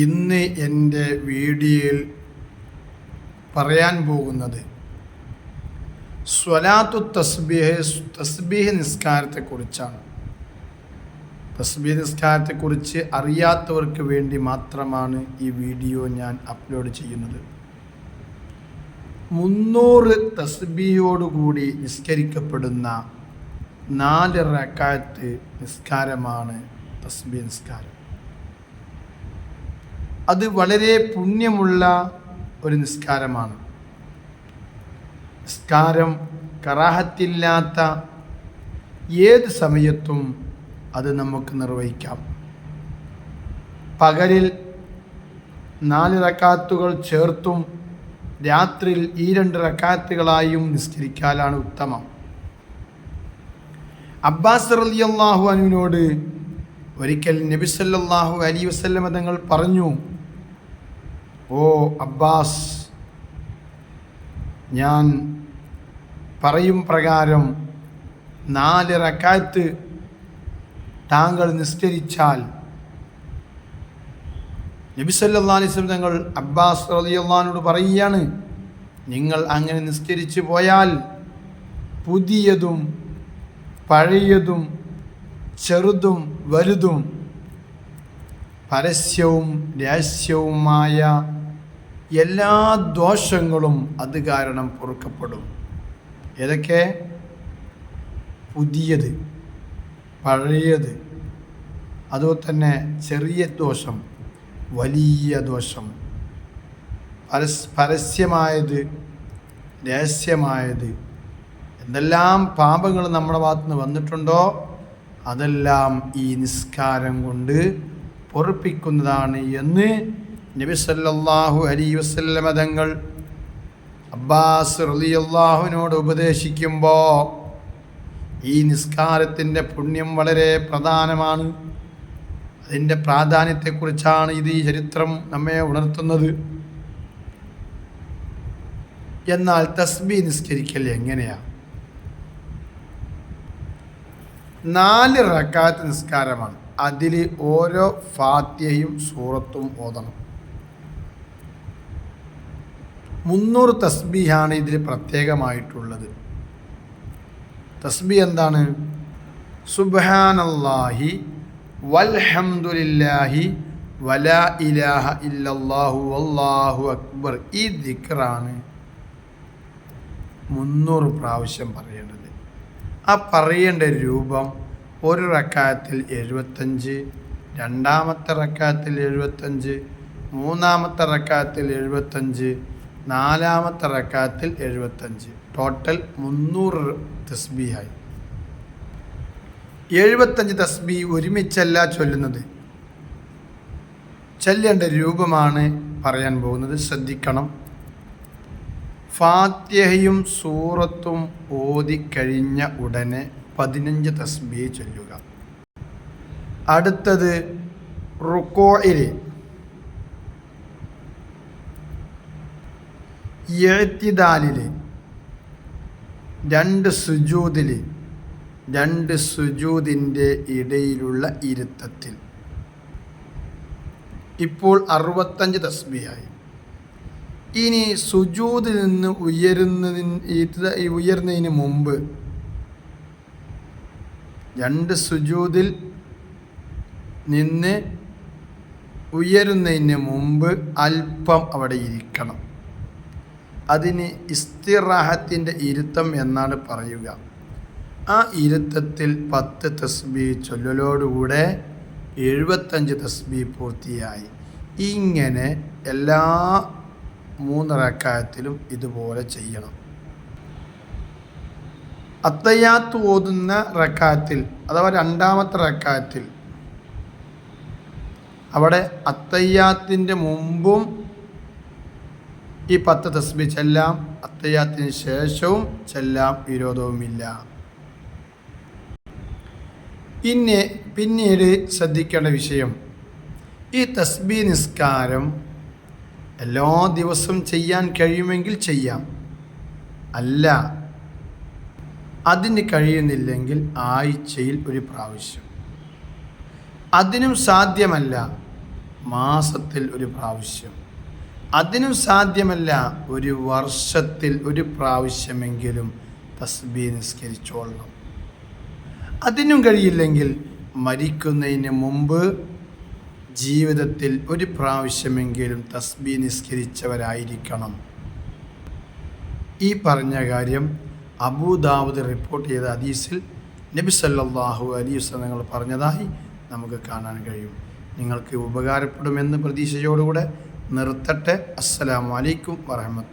ഇന്ന് എന്റെ വീഡിയോയിൽ പറയാൻ പോകുന്നത് സ്വലാത്തു തസ്ബീഹ് തസ്ബീഹ് നിസ്കാരത്തെക്കുറിച്ചാണ്. തസ്ബീഹ് നിസ്കാരത്തെക്കുറിച്ച് അറിയാത്തവർക്ക് വേണ്ടി മാത്രമാണ് ഈ വീഡിയോ ഞാൻ അപ്ലോഡ് ചെയ്യുന്നത്. മുന്നൂറ് തസ്ബിയോടുകൂടി നിസ്കരിക്കപ്പെടുന്ന നാല് റക്കായത്ത് നിസ്കാരമാണ് തസ്ബി നിസ്കാരം. അത് വളരെ പുണ്യമുള്ള ഒരു നിസ്കാരമാണ്. നിസ്കാരം കറാഹത്തില്ലാത്ത ഏത് സമയത്തും അത് നമുക്ക് നിർവഹിക്കാം. പകലിൽ നാല് റക്കാത്തുകൾ ചേർത്തും രാത്രിയിൽ ഈ രണ്ട് റക്കാത്തുകളായും നിസ്കരിക്കാനാണ് ഉത്തമം. അബ്ബാസ് റളിയല്ലാഹു അനുവിനോട് ഒരിക്കൽ നബി അലി വസല്ലമ തങ്ങൾ പറഞ്ഞു ഓ അബ്ബാസ് ഞാൻ പറയും പ്രകാരം നാല് റക്കാത്ത് താങ്കൾ നിസ്കരിച്ചാൽ. നബി സല്ലല്ലാഹു അലൈഹി തങ്ങൾ അബ്ബാസ് റലിയുള്ളഹാനോട് പറയുകയാണ് നിങ്ങൾ അങ്ങനെ നിസ്കരിച്ചു പോയാൽ പുതിയതും പഴയതും ചെറുതും വലുതും പരസ്യവും രഹസ്യവുമായ എല്ലാ ദോഷങ്ങളും അത് കാരണം പൊറുക്കപ്പെടും. ഏതൊക്കെ? പുതിയത് പഴയത് അതുപോലെ തന്നെ ചെറിയ ദോഷം വലിയ ദോഷം പരസ് പരസ്യമായത് രഹസ്യമായത് എന്തെല്ലാം പാപങ്ങൾ നമ്മുടെ ഭാഗത്ത് നിന്ന് വന്നിട്ടുണ്ടോ? അതെല്ലാം ഈ നിസ്കാരം കൊണ്ട് പൊറപ്പിക്കുന്നതാണ് എന്ന് നബി സല്ലല്ലാഹു അലൈഹി വസല്ലമ തങ്ങൾ അബ്ബാസ് റളിയല്ലാഹുവിനോട് ഉപദേശിക്കുമ്പോൾ ഈ നിസ്കാരത്തിന്റെ പുണ്യം വളരെ പ്രധാനമാണ്. അതിന്റെ പ്രാധാന്യത്തെക്കുറിച്ചാണ് ഇത് ഈ ചരിത്രം നമ്മെ ഉണർത്തുന്നത്. എന്നാൽ തസ്ബി നിസ്കരിക്കൽ എങ്ങനെയാണ് നാല് റക്കാത്ത് നിസ്കാരമാണ്. അതിൽ ഓരോ ഫാത്യയും സൂറത്തും ഓതണം. മുന്നൂറ് തസ്ബിയാണ് ഇതിൽ പ്രത്യേകമായിട്ടുള്ളത്. തസ്ബി എന്താണ്? സുബ്ഹാനല്ലാഹി വൽഹംദുലില്ലാഹി വലാ ഇലാഹ ഇല്ലല്ലാഹു വല്ലാഹു അക്ബർ. ഈ ദിക്റാണ് മുന്നൂറ് പ്രാവശ്യം പറയേണ്ടത്. ആ പറയേണ്ട രൂപം ഒരു റക്കായത്തിൽ എഴുപത്തഞ്ച് രണ്ടാമത്തെ റക്കായത്തിൽ എഴുപത്തഞ്ച് മൂന്നാമത്തെ റക്കായത്തിൽ എഴുപത്തഞ്ച് നാലാമത്തെ റക്കാത്തിൽ എഴുപത്തഞ്ച്. ടോട്ടൽ മുന്നൂറ് തസ്ബിയായി എഴുപത്തഞ്ച് തസ്ബി ഒരുമിച്ചല്ല ചൊല്ലുന്നത്. ചൊല്ലേണ്ട രൂപമാണ് പറയാൻ പോകുന്നത്. ശ്രദ്ധിക്കണം. ഫാത്യഹയും സൂറത്തും ഓതിക്കഴിഞ്ഞ ഉടനെ പതിനഞ്ച് തസ്ബി ചൊല്ലുക. അടുത്തത് റുക്കോയിൽ എഴുത്തിദാലിൽ രണ്ട് സുജൂതിൽ രണ്ട് സുജൂതിന്റെ ഇടയിലുള്ള ഇരുത്തത്തിൽ. ഇപ്പോൾ അറുപത്തഞ്ച് തസ്ബിയായി ഇനി സുജൂതിൽ നിന്ന് ഉയരുന്നതിന് ഉയർന്നതിന് മുമ്പ് രണ്ട് സുജൂതിൽ നിന്ന് ഉയരുന്നതിന് മുമ്പ് അല്പം അവിടെ ഇരിക്കണം. അതിന് ഇസ്തിറാഹത്തിന്റെ ഇരുത്തം എന്നാണ് പറയുക. ആ ഇരുത്തത്തിൽ പത്ത് തസ്ബി ചൊല്ലലോടുകൂടെ എഴുപത്തഞ്ച് തസ്ബി പൂർത്തിയായി. ഇങ്ങനെ എല്ലാ മൂന്ന് റക്കായത്തിലും ഇതുപോലെ ചെയ്യണം. അത്തയ്യാത്ത് ഓതുന്ന റക്കായത്തിൽ അഥവാ രണ്ടാമത്തെ റക്കായത്തിൽ അവിടെ അത്തയ്യാത്തിന്റെ മുമ്പും ഈ പത്ത് തസ്ബി ചെല്ലാം അത്തയ്യാത്തിന് ശേഷവും ചെല്ലാം വിരോധവുമില്ല. പിന്നെ പിന്നീട് ശ്രദ്ധിക്കേണ്ട വിഷയം ഈ തസ്ബി നിസ്കാരം എല്ലാ ദിവസവും ചെയ്യാൻ കഴിയുമെങ്കിൽ ചെയ്യാം. അല്ല അതിന് കഴിയുന്നില്ലെങ്കിൽ ആഴ്ചയിൽ ഒരു പ്രാവശ്യം. അതിനും സാധ്യമല്ല മാസത്തിൽ ഒരു പ്രാവശ്യം. അതിനും സാധ്യമല്ല ഒരു വർഷത്തിൽ ഒരു പ്രാവശ്യമെങ്കിലും തസ്ബീ നിസ്കരിച്ചോളണം. അതിനും കഴിയില്ലെങ്കിൽ മരിക്കുന്നതിന് മുമ്പ് ജീവിതത്തിൽ ഒരു പ്രാവശ്യമെങ്കിലും തസ്ബീ നിസ്കരിച്ചവരായിരിക്കണം. ഈ പറഞ്ഞ കാര്യം അബൂദാവൂദ് റിപ്പോർട്ട് ചെയ്ത ഹദീസിൽ നബി സല്ലാഹു അലൈഹി വസല്ലം പറഞ്ഞതായി നമുക്ക് കാണാൻ കഴിയും. നിങ്ങൾക്ക് ഉപകാരപ്പെടുമെന്ന് പ്രതീക്ഷയോടുകൂടെ നിർത്തട്ടെ. അസ്സലാമു അലൈക്കും വറഹമത്ത്